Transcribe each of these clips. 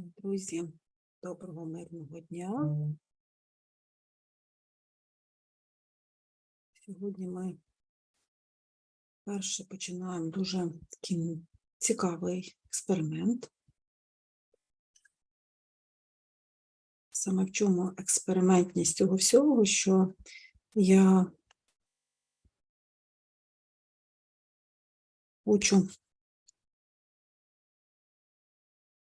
Друзі, доброго мирного дня. Сьогодні ми перше починаємо дуже такий цікавий експеримент. Саме в чому експериментність цього всього, що я хочу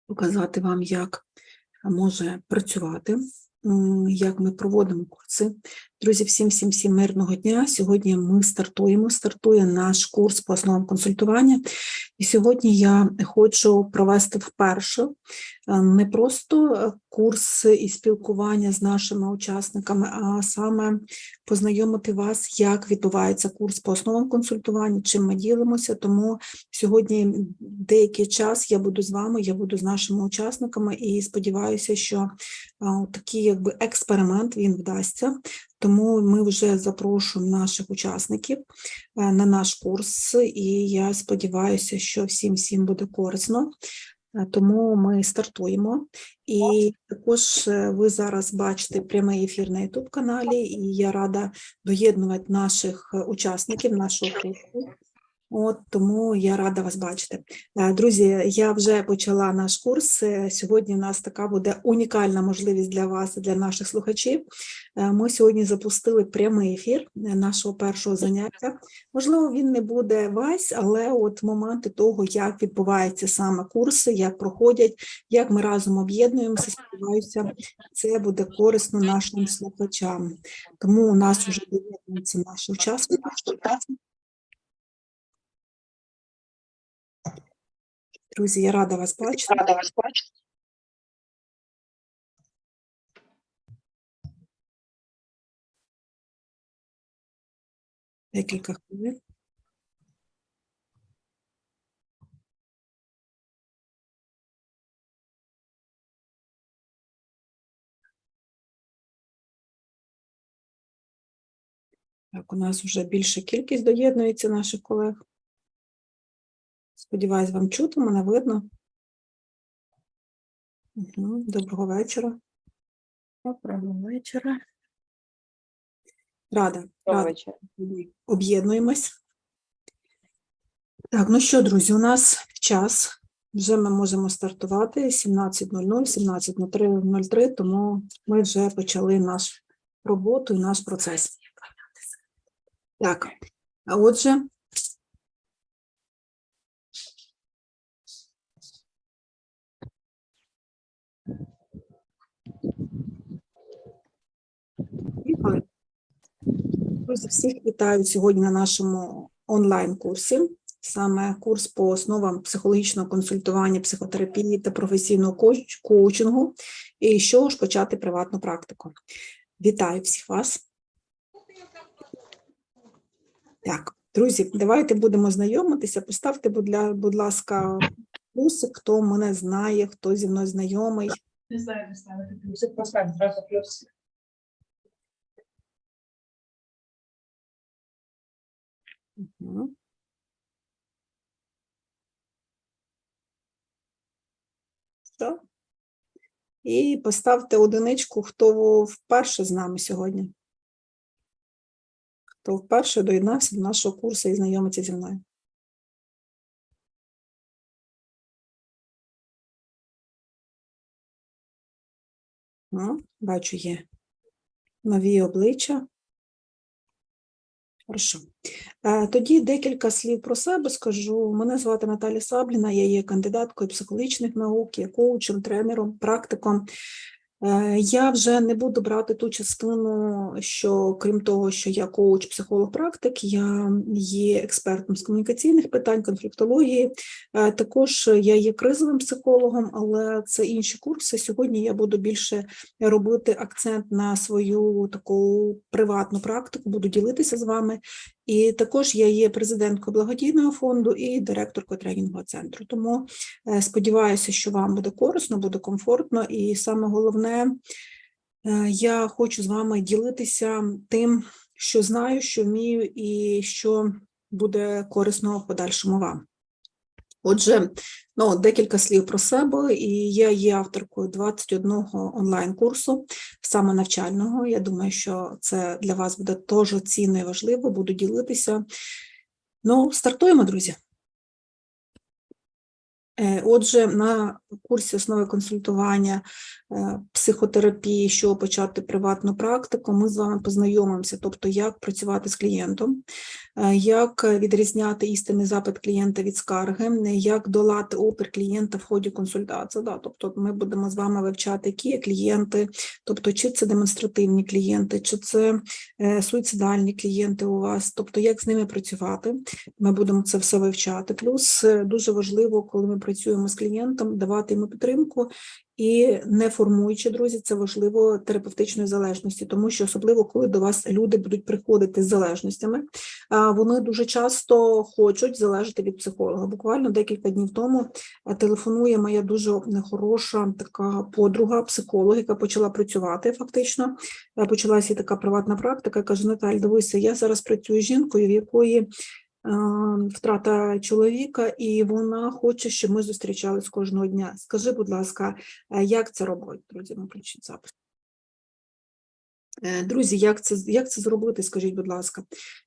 показати вам, як може працювати, як ми проводимо курси. Друзі, всім всім всім мирного дня. Сьогодні ми стартуємо. Стартує наш курс по основам консультування. І сьогодні я хочу провести вперше е, не просто курс і спілкування з нашими учасниками, а саме познайомити вас, як відбувається курс по основам консультування, чим ми ділимося. Тому сьогодні деякий час я буду з вами, я буду з нашими учасниками і сподіваюся, що такий якби експеримент він вдасться. Тому ми вже запрошуємо наших учасників е, на наш курс, і я сподіваюся, що всім всім буде корисно. Е, Тому ми стартуємо. І також е, ви зараз бачите прямий ефір на youtube каналі, і я рада доєднувати наших е, учасників нашого курсу. От тому я рада вас бачити. Е, Друзі, я вже почала наш курс. Е, Сьогодні у нас така буде унікальна можливість для вас, і для наших слухачів. Е, Ми сьогодні запустили прямий ефір нашого першого заняття. Можливо, він не буде весь, але от моменти того, як відбуваються саме курси, як проходять, як ми разом об'єднуємося, сподіваюся, це буде корисно нашим слухачам. Тому у нас вже доєднуються наші учасники. Друзі, я рада вас бачити. Рада вас бачити. Декілька хвилин. Так, у нас вже більша кількість доєднується наших колег. Сподіваюсь, вам чути, мене видно. Доброго вечора. Доброго вечора. Рада, рада. об'єднуємось. Так, ну що, друзі, у нас час. Вже ми можемо стартувати 17.00, 17.03, тому ми вже почали нашу роботу і наш процес. Так, а отже, Друзі, всіх вітаю сьогодні на нашому онлайн-курсі. Саме курс по основам психологічного консультування, психотерапії та професійного коучингу. І чого ж почати приватну практику. Вітаю всіх вас. Так, друзі, давайте будемо знайомитися. Поставте, будь ласка, плюсик, хто мене знає, хто зі мною знайомий. Не знаю, де ставити плюсик, постав зразу плюс. Мгм. Що? І поставте одиничку, хто вперше з нами сьогодні. Хто вперше доєднався до нашого курсу і знайомиться зі мною. Ну, бачу, є нові обличчя. Хорошо. Тоді декілька слів про себе скажу. Мене звати Наталя Сабліна, я є кандидаткою психологічних наук, є коучем, тренером, практиком. Е, Я вже не буду брати ту частину, що крім того, що я коуч, психолог, практик, я є експертом з комунікаційних питань, конфліктології. Е, Також я є кризовим психологом, але це інші курси. Сьогодні я буду більше робити акцент на свою таку приватну практику, буду ділитися з вами. І також я є президенткою благодійного фонду і директоркою тренінгового центру. Тому е, сподіваюся, що вам буде корисно, буде комфортно, і саме головне, е, я хочу з вами ділитися тим, що знаю, що вмію, і що буде корисно в подальшому вам. Отже, ну, декілька слів про себе, і я є авторкою 21 онлайн-курсу самонавчального. Я думаю, що це для вас буде теж цінно і важливо, буду ділитися. Ну, стартуємо, друзі. Е, Отже, на курсі основи консультування, е, психотерапії, що почати приватну практику, ми з вами познайомимося, тобто як працювати з клієнтом, е, як відрізняти істинний запит клієнта від скарги, як долати опір клієнта в ході консультації. Да, тобто ми будемо з вами вивчати, які клієнти, тобто чи це демонстративні клієнти, чи це суїцидальні клієнти у вас, тобто як з ними працювати. Ми будемо це все вивчати. Плюс дуже важливо, коли ми працюємо з клієнтом, давати йому підтримку і не формуючи, друзі, це важливо терапевтичної залежності, тому що особливо, коли до вас люди будуть приходити з залежностями, вони дуже часто хочуть залежати від психолога. Буквально декілька днів тому телефонує моя дуже хороша така подруга, психолог, яка почала працювати фактично. Е, Почалася така приватна практика. Каже: Наталь, дивися, я зараз працюю з жінкою, в якої втрата чоловіка, і вона хоче, щоб ми зустрічались кожного дня. Скажи, будь ласка, е, як це робити? Друзі, ми включіть запис. Е, Друзі, як це, як це зробити, скажіть, будь ласка.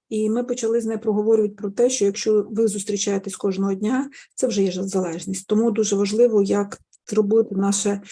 І ми почали з нею проговорювати про те, що якщо ви зустрічаєтесь кожного дня, це вже є залежність. Тому дуже важливо, як зробити наше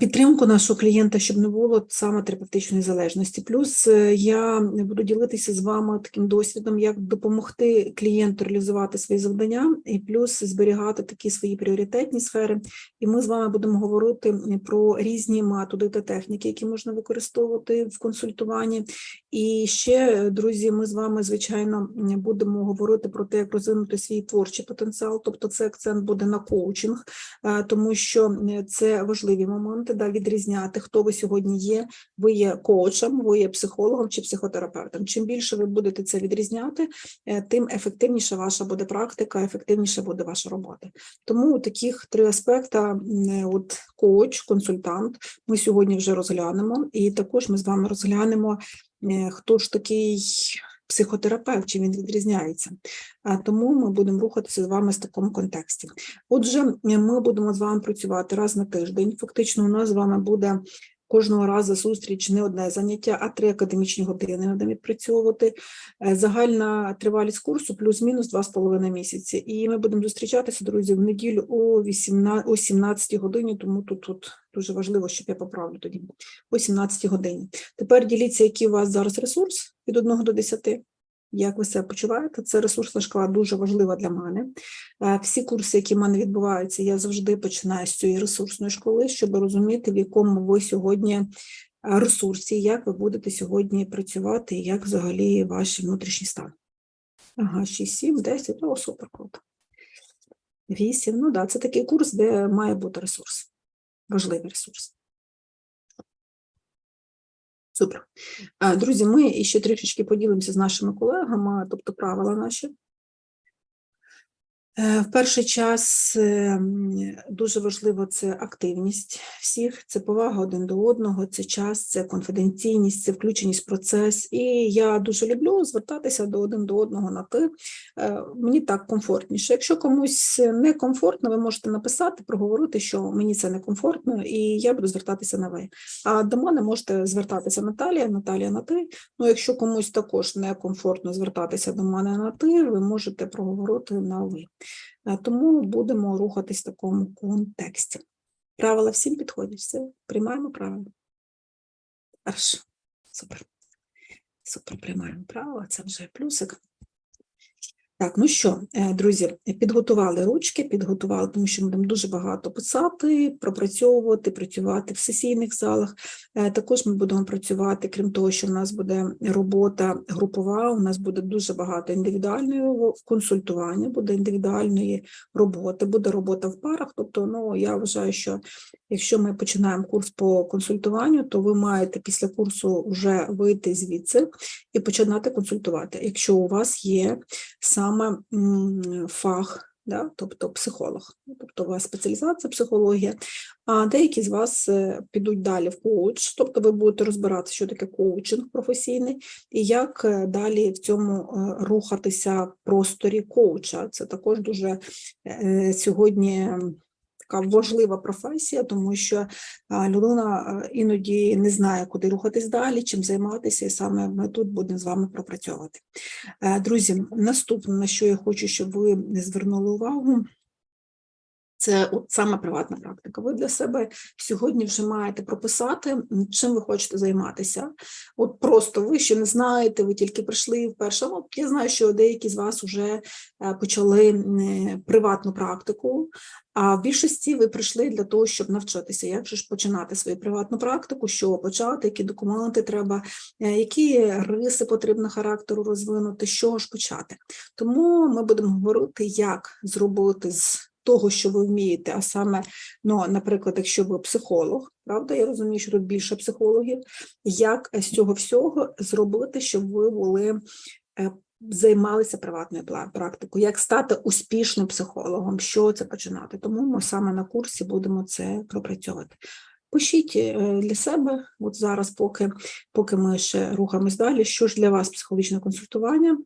підтримку нашого клієнта, щоб не було саме терапевтичної залежності. Плюс е, я буду ділитися з вами таким досвідом, як допомогти клієнту реалізувати свої завдання, і плюс зберігати такі свої пріоритетні сфери. І ми з вами будемо говорити про різні методи та техніки, які можна використовувати в консультуванні. І ще, друзі, ми з вами, звичайно, будемо говорити про те, як розвинути свій творчий потенціал, тобто це акцент буде на коучинг, е, тому що е, це важливі моменти, да, відрізняти, хто ви сьогодні є. Ви є коучем, ви є психологом чи психотерапевтом. Чим більше ви будете це відрізняти, е, тим ефективніша ваша буде практика, ефективніша буде ваша робота. Тому таких три аспекти: от коуч, консультант, ми сьогодні вже розглянемо, і також ми з вами розглянемо, е, хто ж такий психотерапевт, чи він відрізняється. А Тому ми будемо рухатися з вами в такому контексті. Отже, ми будемо з вами працювати раз на тиждень. Фактично, у нас з вами буде кожного разу зустріч не одне заняття, а три академічні години треба відпрацьовувати. Е, Загальна тривалість курсу плюс-мінус 2,5 місяці. І ми будемо зустрічатися, друзі, в неділю о 18, о 17 годині, тому тут, тут дуже важливо, щоб я поправлю тоді, о 17 годині. Тепер діліться, який у вас зараз ресурс від 1 до 10. Як ви себе почуваєте? Це ресурсна шкала дуже важлива для мене. Е, Всі курси, які в мене відбуваються, я завжди починаю з цієї ресурсної школи, щоб розуміти, в якому ви сьогодні е, ресурсі, як ви будете сьогодні працювати, і як взагалі ваш внутрішній стан. Ага, 6, 7, 10, о, супер круто. 8, ну так, да, це такий курс, де має бути ресурс. Важливий ресурс. Супер. Е, Друзі, ми ще трішечки поділимося з нашими колегами, тобто правила наші. Е, В перший час е, дуже важливо це активність всіх, це повага один до одного, це час, це конфіденційність, це включеність в процес. І я дуже люблю звертатися до один до одного на ти. Е, Мені так комфортніше. Якщо комусь не комфортно, ви можете написати, проговорити, що мені це не комфортно, і я буду звертатися на ви. А до мене можете звертатися Наталія, Наталія на ти. Ну, якщо комусь також некомфортно звертатися до мене на ти, ви можете проговорити на ви. Е, Тому будемо рухатись в такому контексті. Правила всім підходять, все, приймаємо правила. Хорошо, супер. Супер, приймаємо правила, це вже плюсик. Так, ну що, е, друзі, підготували ручки, підготували, тому що ми будемо дуже багато писати, пропрацьовувати, працювати в сесійних залах. Е, Також ми будемо працювати, крім того, що в нас буде робота групова, у нас буде дуже багато індивідуального консультування, буде індивідуальної роботи, буде робота в парах. Тобто, ну я вважаю, що якщо ми починаємо курс по консультуванню, то ви маєте після курсу вже вийти звідси і починати консультувати. Якщо у вас є саме фах да? тобто психолог, тобто у вас спеціалізація психологія, а деякі з вас е, підуть далі в коуч, тобто ви будете розбиратися, що таке коучинг професійний, і як е, далі в цьому е, рухатися в просторі коуча. Це також дуже сьогодні така важлива професія, тому що людина е, іноді не знає, куди рухатись далі, чим займатися, і саме ми тут будемо з вами пропрацьовувати. Е, Друзі, наступне, на що я хочу, щоб ви звернули увагу, це саме приватна практика. Ви для себе сьогодні вже маєте прописати, чим ви хочете займатися. От просто ви ще не знаєте, ви тільки прийшли вперше. Ну, от я знаю, що деякі з вас вже е, почали е, приватну практику, а в більшості ви прийшли для того, щоб навчитися, як же ж починати свою приватну практику, що почати, які документи треба, е, які риси потрібно характеру розвинути, чого ж почати. Тому ми будемо говорити, як зробити з того, що ви вмієте, а саме, ну, наприклад, якщо ви психолог, правда, я розумію, що тут більше психологів, як з цього всього зробити, щоб ви були е, займалися приватною практикою, як стати успішним психологом, що це починати. Тому ми саме на курсі будемо це пропрацьовувати. Пишіть е, для себе, от зараз, поки, поки ми ще рухаємось далі, що ж для вас психологічне консультування,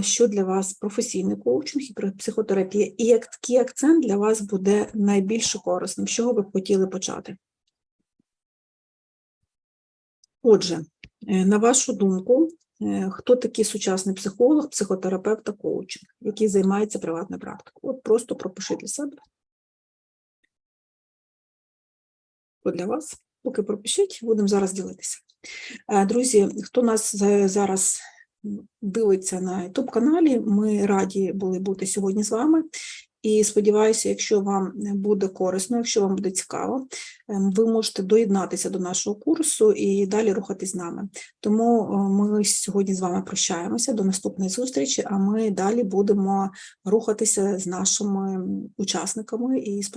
що для вас професійний коучинг і психотерапія, і який акцент для вас буде найбільш корисним, з чого ви б хотіли почати. Отже, е, на вашу думку, е, хто такий сучасний психолог, психотерапевт та коучинг, який займається приватною практикою? От просто пропишіть для себе. От для вас, поки пропишіть, будемо зараз ділитися. Е, Друзі, хто нас зараз дивиться на youtube каналі, ми раді були бути сьогодні з вами. І сподіваюся, якщо вам буде корисно, якщо вам буде цікаво, ем, ви можете доєднатися до нашого курсу і далі рухатись з нами. Тому е, ми сьогодні з вами прощаємося до наступної зустрічі, а ми далі будемо рухатися з нашими учасниками і сподіваюся.